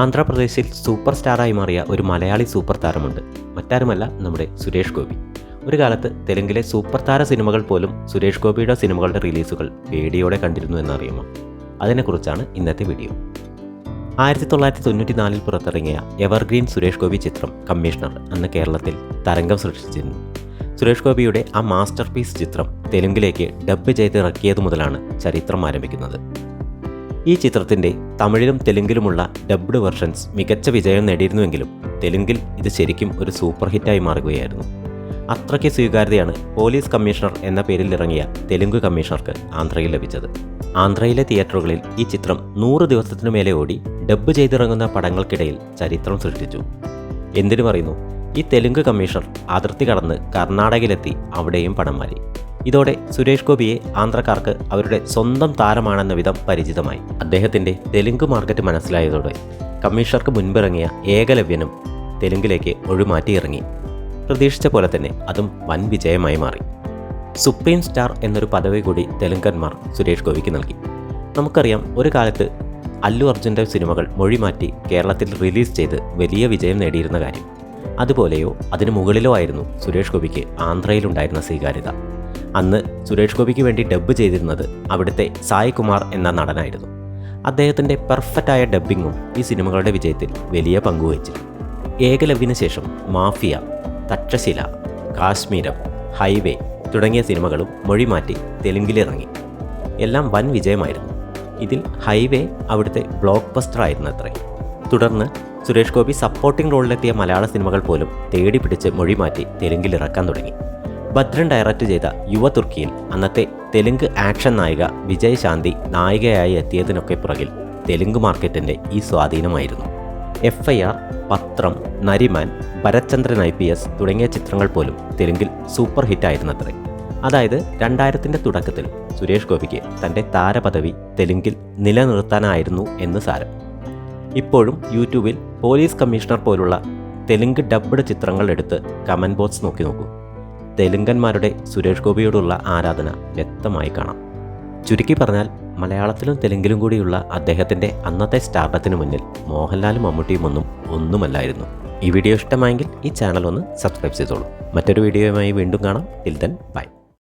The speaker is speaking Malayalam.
ആന്ധ്രാപ്രദേശിൽ സൂപ്പർ സ്റ്റാറായി മാറിയ ഒരു മലയാളി സൂപ്പർ താരമുണ്ട്. മറ്റാരുമല്ല നമ്മുടെ സുരേഷ് ഗോപി. ഒരു കാലത്ത് തെലുങ്കിലെ സൂപ്പർ താര സിനിമകൾ പോലും സുരേഷ് ഗോപിയുടെ സിനിമകളുടെ റിലീസുകൾ പേടിയോടെ കണ്ടിരുന്നു എന്നറിയുമോ? അതിനെക്കുറിച്ചാണ് ഇന്നത്തെ വീഡിയോ. ആയിരത്തി തൊള്ളായിരത്തി തൊണ്ണൂറ്റി നാലിൽ പുറത്തിറങ്ങിയ എവർഗ്രീൻ സുരേഷ് ഗോപി ചിത്രം കമ്മീഷണർ അന്ന് കേരളത്തിൽ തരംഗം സൃഷ്ടിച്ചിരുന്നു. സുരേഷ് ഗോപിയുടെ ആ മാസ്റ്റർ പീസ് ചിത്രം തെലുങ്കിലേക്ക് ഡബ്ബ് ചെയ്ത് ഇറക്കിയത് മുതലാണ് ചരിത്രം ആരംഭിക്കുന്നത്. ഈ ചിത്രത്തിന്റെ തമിഴിലും തെലുങ്കിലുമുള്ള ഡബ്ഡ് വെർഷൻസ് മികച്ച വിജയം നേടിയിരുന്നുവെങ്കിലും തെലുങ്കിൽ ഇത് ശരിക്കും ഒരു സൂപ്പർ ഹിറ്റായി മാറുകയായിരുന്നു. അത്രയ്ക്ക് സ്വീകാര്യതയാണ് പോലീസ് കമ്മീഷണർ എന്ന പേരിൽ ഇറങ്ങിയ തെലുങ്ക് കമ്മീഷണർക്ക് ആന്ധ്രയിൽ ലഭിച്ചത്. ആന്ധ്രയിലെ തിയേറ്ററുകളിൽ ഈ ചിത്രം നൂറ് ദിവസത്തിനു മേലെ ഓടി ഡബ്ബ് ചെയ്തിറങ്ങുന്ന പടങ്ങൾക്കിടയിൽ ചരിത്രം സൃഷ്ടിച്ചു. എന്തിനു പറയുന്നു ഈ തെലുങ്ക് കമ്മീഷണർ അതിർത്തി കടന്ന് കർണാടകയിലെത്തി അവിടെയും പടം മാറി ഇതോടെ സുരേഷ് ഗോപിയെ ആന്ധ്രക്കാർക്ക് അവരുടെ സ്വന്തം താരമാണെന്ന വിധം പരിചിതമായി. അദ്ദേഹത്തിന്റെ തെലുങ്ക് മാർക്കറ്റ് മനസ്സിലായതോടെ കമ്മീഷണർക്ക് മുൻപിറങ്ങിയ ഏകലവ്യനും തെലുങ്കിലേക്ക് ഒഴിമാറ്റിയിറങ്ങി. പ്രതീക്ഷിച്ച പോലെ തന്നെ അതും വൻ വിജയമായി മാറി. സുപ്രീം സ്റ്റാർ എന്നൊരു പദവി കൂടി തെലുങ്കന്മാർ സുരേഷ് ഗോപിക്ക് നൽകി. നമുക്കറിയാം ഒരു കാലത്ത് അല്ലു അർജുന്റെ സിനിമകൾ മൊഴിമാറ്റി കേരളത്തിൽ റിലീസ് ചെയ്ത് വലിയ വിജയം നേടിയിരുന്ന കാര്യം. അതുപോലെയോ അതിനു മുകളിലോ ആയിരുന്നു സുരേഷ് ഗോപിക്ക് ആന്ധ്രയിലുണ്ടായിരുന്ന സ്വീകാര്യത. അന്ന് സുരേഷ് ഗോപിക്ക് വേണ്ടി ഡബ്ബ് ചെയ്തിരുന്നത് അവിടുത്തെ സായ് കുമാർ എന്ന നടനായിരുന്നു. അദ്ദേഹത്തിന്റെ പെർഫെക്റ്റായ ഡബ്ബിങ്ങും ഈ സിനിമകളുടെ വിജയത്തിൽ വലിയ പങ്കുവഹിച്ചു ഏകലവ്യന് ശേഷം മാഫിയ തക്ഷശില കാശ്മീരം ഹൈവേ തുടങ്ങിയ സിനിമകളും മൊഴിമാറ്റി തെലുങ്കിലിറങ്ങി. എല്ലാം വൻ വിജയമായിരുന്നു. ഇതിൽ ഹൈവേ അവിടുത്തെ ബ്ലോക്ക് ബസ്റ്റർ ആയിരുന്നു അത്രേ തുടർന്ന് സുരേഷ് ഗോപി സപ്പോർട്ടിംഗ് റോളിലെത്തിയ മലയാള സിനിമകൾ പോലും തേടി പിടിച്ച് മൊഴിമാറ്റി തെലുങ്കിൽ ഇറക്കാൻ തുടങ്ങി. ഭദ്രൻ ഡയറക്റ്റ് ചെയ്ത യുവ തുർക്കിയിൽ അന്നത്തെ തെലുങ്ക് ആക്ഷൻ നായിക വിജയ് ശാന്തി നായികയായി എത്തിയതിനൊക്കെ പുറകിൽ തെലുങ്ക് മാർക്കറ്റിന്റെ ഈ സ്വാധീനമായിരുന്നു. എഫ് ഐ ആർ പത്രം Nariman Bharathchandran I P S തുടങ്ങിയ ചിത്രങ്ങൾ പോലും തെലുങ്കിൽ സൂപ്പർ ഹിറ്റായിരുന്നത്രേ അതായത് രണ്ടായിരത്തിന്റെ തുടക്കത്തിൽ സുരേഷ് ഗോപിക്ക് തന്റെ താരപദവി തെലുങ്കിൽ നിലനിർത്താനായിരുന്നു എന്ന് സാരം. ഇപ്പോഴും യൂട്യൂബിൽ പോലീസ് കമ്മീഷണർ പോലുള്ള തെലുങ്ക് ഡബ്ഡ് ചിത്രങ്ങൾ എടുത്ത് കമന്റ് ബോക്സ് നോക്കി നോക്കൂ. തെലുങ്കന്മാരുടെ സുരേഷ് ഗോപിയോടുള്ള ആരാധന വ്യക്തമായി കാണാം. ചുരുക്കി പറഞ്ഞാൽ മലയാളത്തിലും തെലുങ്കിലും കൂടിയുള്ള അദ്ദേഹത്തിന്റെ അന്നത്തെ സ്റ്റാർഡത്തിന് മുന്നിൽ മോഹൻലാലും മമ്മൂട്ടിയും ഒന്നും ഒന്നുമല്ലായിരുന്നു. ഈ വീഡിയോ ഇഷ്ടമായെങ്കിൽ ഈ ചാനൽ ഒന്ന് സബ്സ്ക്രൈബ് ചെയ്തോളൂ. മറ്റൊരു വീഡിയോയുമായി വീണ്ടും കാണാം. Till then bye.